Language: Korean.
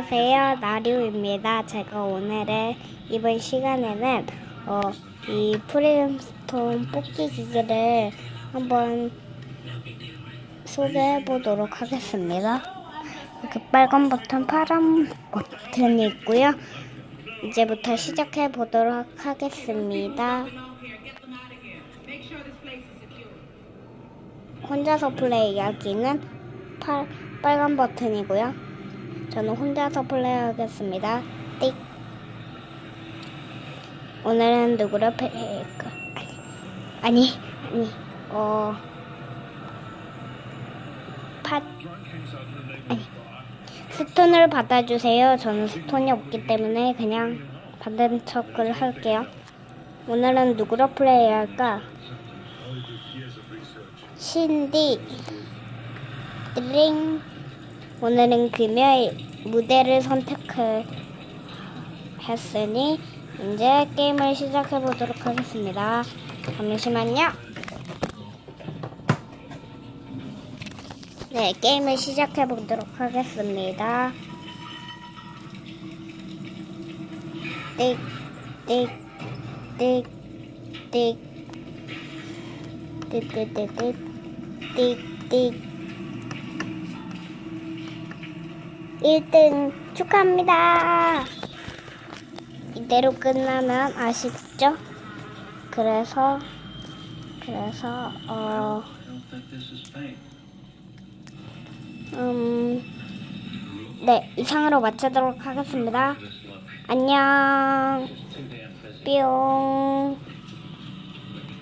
안녕하세요. 나류입니다. 제가 오늘은 이번 시간에는 어, 이 프리스톤 뽑기 기기를 한번 소개해 보도록 하겠습니다. 이렇게 빨간 버튼, 파란 버튼이 있고요. 이제부터 시작해 보도록 하겠습니다. 혼자서 플레이하기는 팔, 빨간 버튼이고요. 저는 혼자서 플레이하겠습니다. 띡. 오늘은 누구를 패할까? 아니, 아니, 어, 팟, 아니, 스톤을 받아주세요. 저는 스톤이 없기 때문에 그냥 받은 척을 할게요. 오늘은 누구로 플레이할까? 신디, 링. 오늘은 금요일 무대를 선택했으니 이제 게임을 시작해 보도록 하겠습니다. 잠시만요. 네, 게임을 시작해 보도록 하겠습니다. 띡, 띡, 띡, 띡, 띡, 띡, 띡, 띡. 1등 축하합니다. 이대로 끝나면 아쉽죠? 그래서 그래서 어 음, 네, 이상으로 마치도록 하겠습니다. 안녕. 뿅.